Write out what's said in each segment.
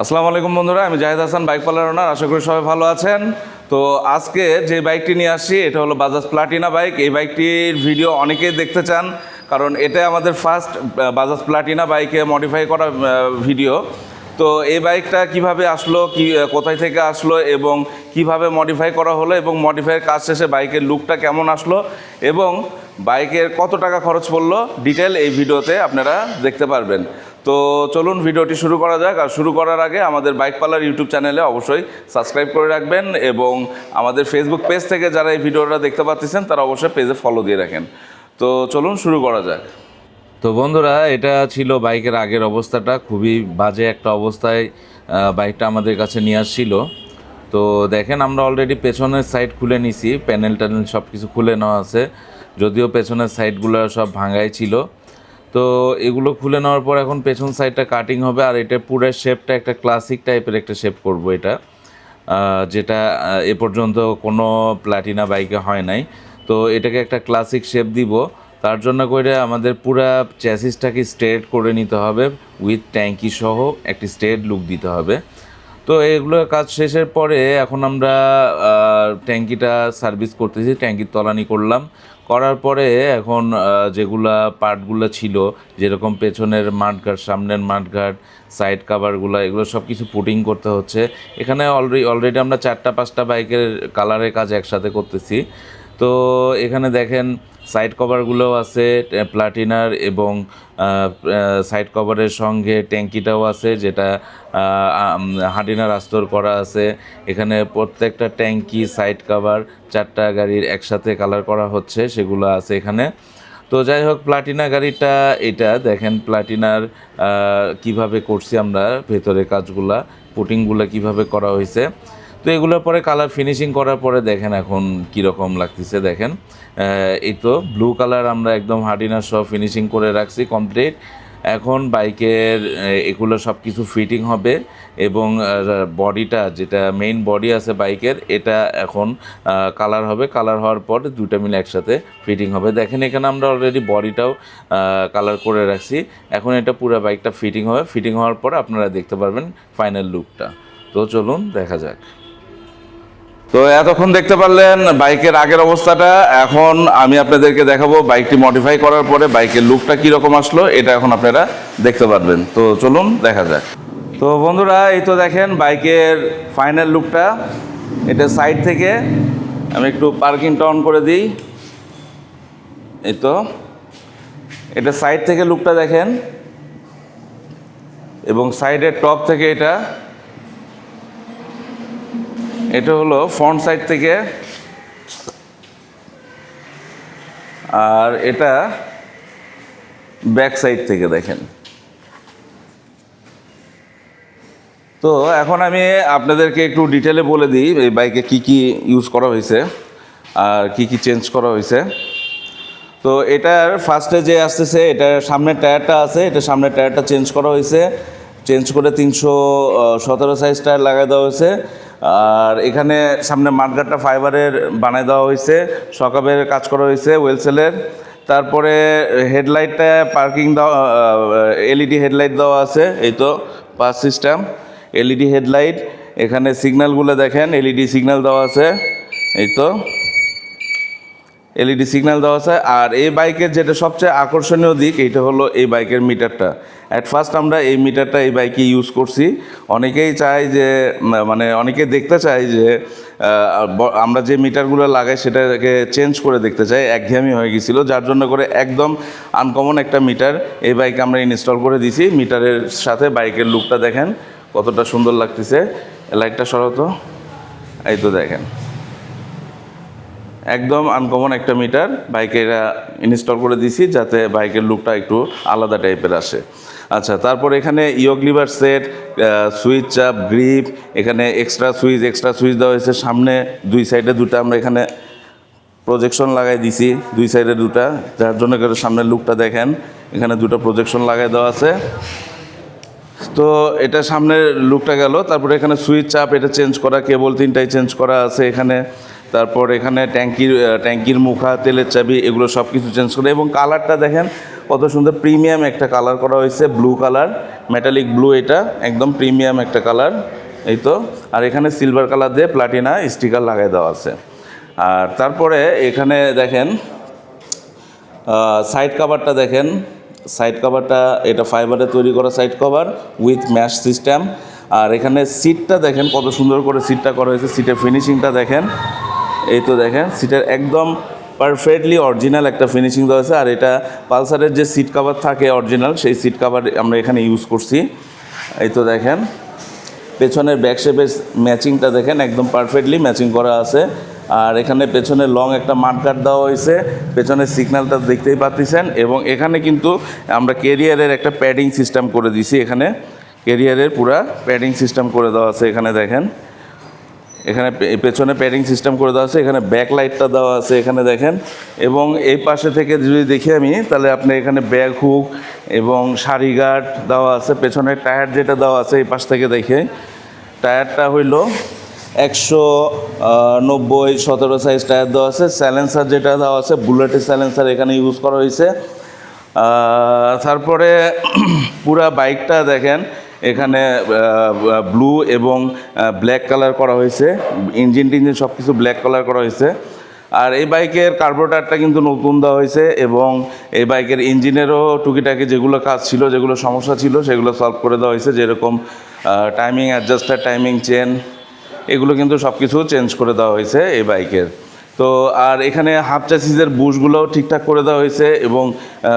আসসালামু আলাইকুম বন্ধুরা, আমি Jahed Hasan, bike parlour owner. আশা করি সবাই ভালো আছেন। তো আজকে যে বাইকটি নিয়ে আসছি, এটা হলো বাজাজ প্লাটিনা বাইক। এই বাইকটির ভিডিও অনেকেই দেখতে চান, কারণ এটা আমাদের ফার্স্ট বাজাজ প্লাটিনা বাইকে মডিফাই করা ভিডিও। তো এই বাইকটা কীভাবে আসলো, কি কোথায় থেকে আসলো, এবং কীভাবে মডিফাই করা হলো, এবং মডিফাইয়ের কাজ শেষে বাইকের লুকটা কেমন আসলো, এবং বাইকের কত টাকা খরচ পড়ল ডিটেল এই ভিডিওতে আপনারা দেখতে পারবেন। তো চলুন ভিডিওটি শুরু করা যাক। আর শুরু করার আগে আমাদের বাইক পার্লার ইউটিউব চ্যানেলে অবশ্যই সাবস্ক্রাইব করে রাখবেন এবং আমাদের ফেসবুক পেজ থেকে যারা এই ভিডিওটা দেখতে পাচ্ছেন তারা অবশ্যই পেজে ফলো দিয়ে রাখেন। তো চলুন শুরু করা যাক। তো বন্ধুরা, এটা ছিল বাইকের আগের অবস্থাটা। খুবই বাজে একটা অবস্থায় বাইকটা আমাদের কাছে নিয়ে আসছিল। তো দেখেন, আমরা অলরেডি পেছনের সাইড খুলে নিছি। প্যানেল ট্যানেল সব কিছু খুলে নেওয়া আছে। যদিও পেছনের সাইডগুলো সব ভাঙাই ছিল। তো এগুলো খুলে নেওয়ার পর এখন পেছন সাইডটা কাটিং হবে, আর এটা পুরো শেপটা একটা ক্লাসিক টাইপের একটা শেপ করব এটা। যেটা এ পর্যন্ত কোনো প্লাটিনা বাইকে হয় নাই। তো এটাকে একটা ক্লাসিক শেপ দিব। তার জন্য করে আমাদের পুরো চ্যাসিসটাকে স্ট্রেট করে নিতে হবে উইথ ট্যাঙ্কি সহ একটি স্ট্রেট লুক দিতে হবে। তো এগুলোর কাজ শেষের পরে এখন আমরা ট্যাঙ্কিটা সার্ভিস করতেছি, ট্যাঙ্কির তলানি করলাম। করার পরে এখন যেগুলা পার্টগুলো ছিল, যেরকম পেছনের মাঠঘাট, সামনের মাঠঘাট, সাইড কাভারগুলো, এগুলো সব কিছু পুটিং করতে হচ্ছে। এখানে অলরেডি অলরেডি আমরা চারটা পাঁচটা বাইকের কালারের কাজ একসাথে করতেছি। তো এখানে দেখেন সাইড কভারগুলোও আছে প্লাটিনার এবং সাইড কভারের সঙ্গে ট্যাঙ্কিটাও আছে, যেটা হাডিনার আস্তর করা আছে। এখানে প্রত্যেকটা ট্যাঙ্কি সাইড কভার চারটা গাড়ির একসাথে কালার করা হচ্ছে, সেগুলো আছে এখানে। তো যাই হোক প্লাটিনা গাড়িটা এটা, দেখেন প্লাটিনার কীভাবে করছি আমরা, ভেতরে কাজগুলা পুটিংগুলো কীভাবে করা হয়েছে। তো এগুলোর পরে কালার ফিনিশিং করার পরে দেখেন এখন কীরকম লাগতেছে, দেখেন। এই তো ব্লু কালার আমরা একদম হার্ডিনা সহ ফিনিশিং করে রাখছি কমপ্লিট এখন বাইকের এগুলো সব কিছু ফিটিং হবে এবং বডিটা যেটা মেইন বডি আছে বাইকের, এটা এখন কালার হবে। কালার হওয়ার পর দুটো মিলে একসাথে ফিটিং হবে। দেখেন এখানে আমরা অলরেডি বডিটাও কালার করে রাখছি। এখন এটা পুরো বাইকটা ফিটিং হবে। ফিটিং হওয়ার পর আপনারা দেখতে পারবেন ফাইনাল লুকটা তো চলুন, দেখা যাক। তো এতক্ষণ দেখতে পারলেন বাইকের আগের অবস্থাটা। এখন আমি আপনাদেরকে দেখাবো বাইকটি মডিফাই করার পরে বাইকের লুকটা কীরকম আসলো, এটা এখন আপনারা দেখতে পারবেন। তো চলুন দেখা যাক। তো বন্ধুরা, এই তো দেখেন বাইকের ফাইনাল লুকটা এটা সাইড থেকে আমি একটু পার্কিংটা অন করে দিই। এই তো। এটা সাইড থেকে লুকটা দেখেন। এবং সাইডের টপ থেকে এটা এটা হলো ফ্রন্ট সাইড থেকে। আর এটা ব্যাক সাইড থেকে দেখেন। তো এখন আমি আপনাদেরকে একটু ডিটেলে বলে দিই, এই বাইকে কি কি ইউজ করা হয়েছে আর কি কি চেঞ্জ করা হয়েছে। তো এটার ফার্স্টে যে আসতেছে, এটার সামনের টায়ারটা আছে এটা সামনের টায়ারটা চেঞ্জ করা হয়েছে। চেঞ্জ করে তিনশো সতেরো সাইজ টায়ার লাগাই দেওয়া হয়েছে। আর এখানে সামনে মাঠঘাটটা ফাইবারের বানাই দেওয়া হয়েছে, সকাবের কাজ করা হয়েছে ওয়েলসেলের তারপরে হেডলাইটটা পার্কিং দেওয়া এলইডি হেডলাইট দেওয়া আছে, এই তো, পাস সিস্টেম, এলইডি হেডলাইট। এখানে সিগন্যালগুলো দেখেন, এলইডি সিগন্যাল দেওয়া আছে, এই তো। এলইডি সিগন্যাল দেওয়া আছে। আর এই বাইকের যেটা সবচেয়ে আকর্ষণীয় দিক, এইটা হলো এই বাইকের মিটারটা। অ্যাট ফার্স্ট আমরা এই মিটারটা এই বাইকে ইউজ করছি। অনেকেই চায় যে মানে অনেকে দেখতে চায় যে আমরা যে মিটারগুলো লাগাই সেটাকে চেঞ্জ করে দেখতে চাই। একঘেয়েমি হয়ে গেছিল। যার জন্য করে একদম আনকমন একটা মিটার এই বাইকে আমরা ইনস্টল করে দিছি মিটারের সাথে বাইকের লুকটা দেখেন, কতটা সুন্দর লাগতেছে। লাইটটা সরাতো এই তো দেখেন। একদম আনকমন একটা মিটার বাইকে এটা ইনস্টল করে দিছি যাতে বাইকের লুকটা একটু আলাদা টাইপের আসে। আচ্ছা তারপর এখানে ইয়ক লিভার সেট সুইচ চাপ গ্রিপ এখানে এক্সট্রা সুইচ এক্সট্রা সুইচ দেওয়া হয়েছে। সামনে দুই সাইডে দুটো আমরা এখানে প্রজেকশন লাগাই দিছি, দুই সাইডে দুটা। যার জন্য করে সামনের লুকটা দেখেন, এখানে দুটো প্রজেকশন লাগাই দেওয়া আছে। তো এটা সামনের লুকটা গেল। তারপরে এখানে সুইচ চাপ এটা চেঞ্জ করা কেবল তিনটাই চেঞ্জ করা আছে এখানে। তারপর এখানে ট্যাঙ্কির ট্যাঙ্কির মুখা, তেলের চাবি, এগুলো সব কিছু চেঞ্জ করে। এবং কালারটা দেখেন, কত সুন্দর প্রিমিয়াম একটা কালার করা হয়েছে ব্লু কালার মেটালিক ব্লু এটা, একদম প্রিমিয়াম একটা কালার এই তো। আর এখানে সিলভার কালার দিয়ে প্লাটিনা স্টিকার লাগাই দেওয়া আছে। আর তারপরে এখানে দেখেন সাইড কভারটা দেখেন সাইড কভারটা এটা ফাইবারে তৈরি করা side cover with mesh system আর এখানে সিটটা দেখেন, কত সুন্দর করে সিটটা করা হয়েছে সিটের ফিনিশিংটা দেখেন। এই তো দেখেন সিটের একদম পারফেক্টলি অরিজিনাল একটা ফিনিশিং দেওয়া হয়েছে আর এটা পালসারের যে সিট কাভার থাকে অরিজিনাল সেই সিট কাভার আমরা এখানে ইউজ করছি। এই তো দেখেন, পেছনের ব্যাক শেপের ম্যাচিংটা দেখেন, একদম পারফেক্টলি ম্যাচিং করা আছে। আর এখানে পেছনে লং একটা মাঠগাট দেওয়া হয়েছে, পেছনের সিগন্যালটা দেখতেই পাচ্ছেন। এবং এখানে কিন্তু আমরা কেরিয়ারের একটা প্যাডিং সিস্টেম করে দিছি এখানে। কেরিয়ারের পুরা প্যাডিং সিস্টেম করে দেওয়া আছে এখানে দেখেন। এখানে পেছনে প্যাডিং সিস্টেম করে দেওয়া আছে, এখানে ব্যাক লাইটটা দেওয়া আছে, এখানে দেখেন। এবং এই পাশে থেকে যদি দেখি আমি, তাহলে আপনি এখানে ব্যাগ হুক এবং সারি গার্ড দেওয়া আছে পেছনের টায়ার যেটা দেওয়া আছে এই পাশ থেকে দেখে। টায়ারটা হইল একশো নব্বই, সতেরো সাইজ টায়ার দেওয়া আছে স্যালেন্সার যেটা দেওয়া আছে বুলেটের স্যালেন্সার এখানে ইউজ করা হয়েছে তারপরে পুরা বাইকটা দেখেন এখানে ব্লু এবং ব্ল্যাক কালার করা হয়েছে। ইঞ্জিন টিঞ্জিন সব কিছু ব্ল্যাক কালার করা হয়েছে। আর এই বাইকের কার্বোরেটারটা কিন্তু নতুন দেওয়া হয়েছে এবং এই বাইকের ইঞ্জিনেরও টুকিটাকি যেগুলো কাজ ছিল, যেগুলো সমস্যা ছিল, সেগুলো সলভ করে দেওয়া হয়েছে। যেরকম টাইমিং অ্যাডজাস্টার টাইমিং চেন এগুলো কিন্তু সব কিছু চেঞ্জ করে দেওয়া হয়েছে এই বাইকের। তো, আর এখানে হাফ চাসিসের বুশগুলোও ঠিকঠাক করে দেওয়া হয়েছে এবং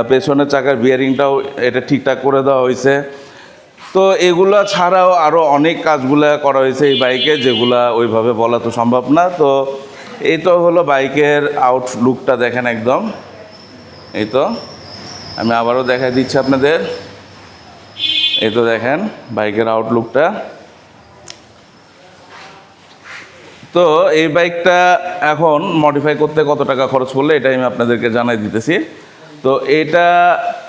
পেছনের চাকার বিয়ারিংটাও এটা ঠিকঠাক করে দেওয়া হয়েছে। তো এগুলো ছাড়াও আরও অনেক কাজগুলো করা হয়েছে এই বাইকে, যেগুলা ওইভাবে বলা তো সম্ভব না। তো এই তো হলো বাইকের আউটলুকটা দেখেন একদম। এই তো, আমি আবারও দেখাই দিচ্ছি আপনাদের। এই তো দেখেন বাইকের আউটলুকটা তো এই বাইকটা এখন মডিফাই করতে কত টাকা খরচ পড়লে এটা আমি আপনাদেরকে জানাই দিতেছি। তো এটা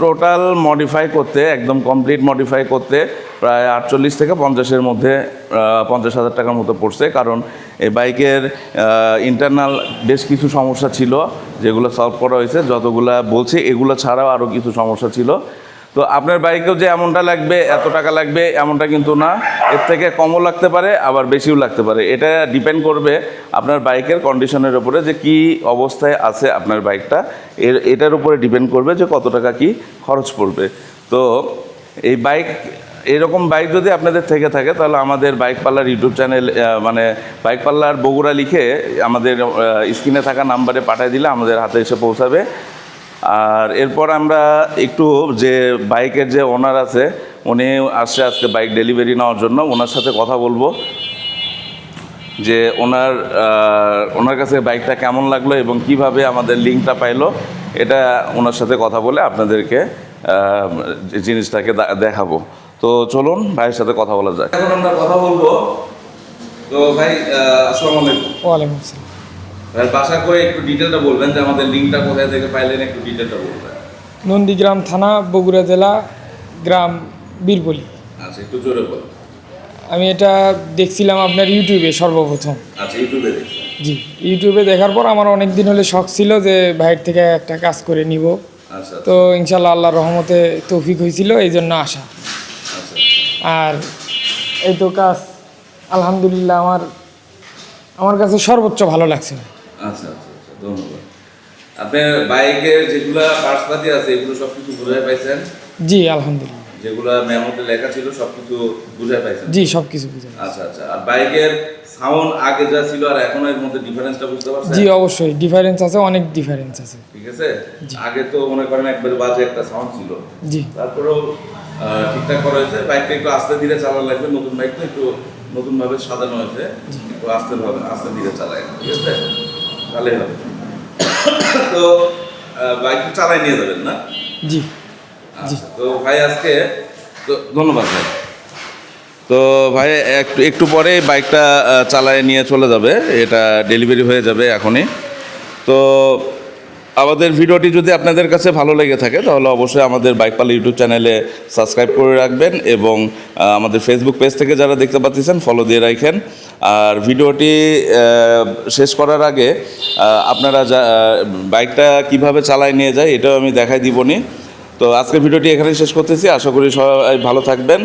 টোটাল মডিফাই করতে, একদম কমপ্লিট মডিফাই করতে প্রায় আটচল্লিশ থেকে পঞ্চাশের মধ্যে পঞ্চাশ হাজার টাকার মতো পড়ছে। কারণ এই বাইকের ইন্টারনাল বেশ কিছু সমস্যা ছিল যেগুলো সলভ করা হয়েছে। যতগুলা বলছি, এগুলো ছাড়াও আরও কিছু সমস্যা ছিল। তো আপনার বাইকেও যে এমনটা লাগবে, এত টাকা লাগবে, এমনটা কিন্তু না। এর থেকে কমও লাগতে পারে, আবার বেশিও লাগতে পারে। এটা ডিপেন্ড করবে আপনার বাইকের কন্ডিশনের উপরে যে কি অবস্থায় আছে আপনার বাইকটা। এর, এটার উপরে ডিপেন্ড করবে যে কত টাকা কি খরচ পড়বে। তো এই বাইক, এরকম বাইক যদি আপনাদের থেকে থাকে, তাহলে আমাদের বাইক পার্লার ইউটিউব চ্যানেল মানে বাইক পার্লার বগুড়া লিখে আমাদের স্ক্রিনে থাকা নাম্বারে পাঠিয়ে দিলে আমাদের হাতে এসে পৌঁছাবে। আর এরপর আমরা একটু যে বাইকের যে ওনার আছে উনি আসছে আজকে বাইক ডেলিভারি নেওয়ার জন্য। ওনার সাথে কথা বলব যে ওনার ওনার কাছে বাইকটা কেমন লাগল এবং কীভাবে আমাদের লিঙ্কটা পাইলো এটা ওনার সাথে কথা বলে আপনাদেরকে জিনিসটাকে দেখাবো। তো চলুন ভাইয়ের সাথে কথা বলা যাক। এখন আমরা কথা বলব। তো ভাই আসসালামু আলাইকুম। ওয়ালাইকুম আসসালাম। ভাই বাসা করে একটু ডিটেলটা বলবেন যে আমাদের লিঙ্কটা কোথায় থেকে পাইলেন একটু ডিটেলটা বলবেন। নন্দীগ্রাম থানা বগুড়া জেলা গ্রাম বীরবলি। আচ্ছা একটু জোরে বলুন। আমি এটা দেখছিলাম আপনার ইউটিউবে সর্বপ্রথম। আচ্ছা ইউটিউবে জি ইউটিউবে দেখার পর আমার অনেক দিন হলে শখ ছিল যে ভাইয়ের থেকে একটা কাজ করে নিব। আচ্ছা তো ইনশাল্লাহ আল্লাহ রহমতে তৌফিক হয়েছিল এই জন্য আসা। আচ্ছা। আর এই তো কাজ আলহামদুলিল্লাহ আমার আমার কাছে সর্বোচ্চ ভালো লাগছে। আচ্ছা আচ্ছা আচ্ছা ধন্যবাদ। আপনার বাইকের যেগুলা পার্টসপাতি আছে এগুলো সব কিছু বুঝাই পাইছেন? জি আলহামদুলিল্লাহ। যেগুলা মেমোতে লেখা ছিল সব কিছু বুঝাই পাইছেন? জি সব কিছু বুঝে আচ্ছা আচ্ছা আর বাইকের সাউন্ড আগে যা ছিল আর এখন এর মধ্যে ডিফারেন্সটা বুঝতে পারছেন? জি অবশ্যই ডিফারেন্স আছে অনেক ডিফারেন্স আছে। ঠিক আছে? আগে তো মনে করেন একবার বাজে একটা সাউন্ড ছিল। জি। তারপরেও ঠিকঠাক করা হয়েছে। বাইকটা একটু আস্তে ধীরে চালানো লাগবে নতুন বাইক তো একটু নতুনভাবে সাজানো হয়েছে। একটু আস্তে আস্তে ধীরে চালায়। ঠিক আছে? তাহলে হবে। তো বাইকটা চালাই নিয়ে যাবেন না? জি। আচ্ছা তো ভাই আজকে তো ধন্যবাদ ভাই। তো ভাই একটু একটু পরে বাইকটা চালায় নিয়ে চলে যাবে। এটা ডেলিভারি হয়ে যাবে এখনই। তো আমাদের ভিডিওটি যদি আপনাদের কাছে ভালো লেগে থাকে, তাহলে অবশ্যই আমাদের বাইকপাল ইউটিউব চ্যানেলে সাবস্ক্রাইব করে রাখবেন এবং আমাদের ফেসবুক পেজ থেকে যারা দেখতে পাচ্ছেন ফলো দিয়ে রাখেন। আর ভিডিওটি শেষ করার আগে আপনারা যা বাইকটা কীভাবে চালায় নিয়ে যায়, এটাও আমি দেখাই দিবনি। তো আজকের ভিডিওটি এখানেই শেষ করতেছি। আশা করি সবাই ভালো থাকবেন।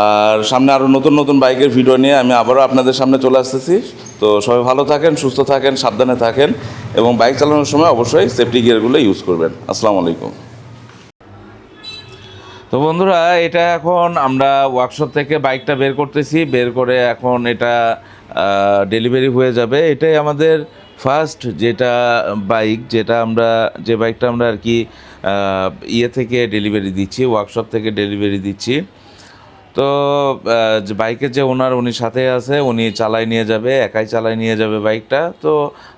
আর সামনে আরও নতুন নতুন বাইকের ভিডিও নিয়ে আমি আবারও আপনাদের সামনে চলে আসতেছি। তো সবাই ভালো থাকেন, সুস্থ থাকেন, সাবধানে থাকেন। এবং বাইক চালানোর সময় অবশ্যই সেফটি গিয়ারগুলো ইউজ করবেন। আসসালামু আলাইকুম। তো বন্ধুরা, এটা এখন আমরা ওয়ার্কশপ থেকে বাইকটা বের করতেছি। বের করে এখন এটা ডেলিভারি হয়ে যাবে। এটাই আমাদের ফার্স্ট যেটা বাইক, যেটা আমরা, যে বাইকটা আমরা আর কি ইয়ে থেকে ডেলিভারি দিচ্ছি ওয়ার্কশপ থেকে ডেলিভারি দিচ্ছি। তো বাইকের যে ওনার উনি সাথে আছে, উনি চালাই নিয়ে যাবে, একাই চালাই নিয়ে যাবে বাইকটা। তো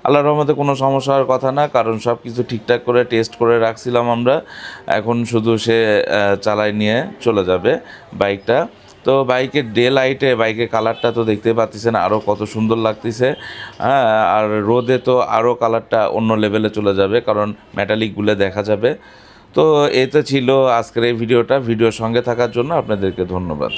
আল্লাহ রহমতে কোনো সমস্যার কথা না, কারণ সব কিছু ঠিকঠাক করে, টেস্ট করে রাখছিলাম আমরা। এখন শুধু সে চালাই নিয়ে চলে যাবে বাইকটা। তো বাইকের ডে লাইটে, বাইকের কালারটা তো দেখতে পাচ্ছেন আরও কত সুন্দর লাগতেছে। হ্যাঁ আর রোদে তো আরও কালারটা অন্য লেভেলে চলে যাবে, কারণ মেটালিকগুলো দেখা যাবে। তো এতে ছিল আজকের এই ভিডিওটা। ভিডিওর সঙ্গে থাকার জন্য আপনাদেরকে ধন্যবাদ।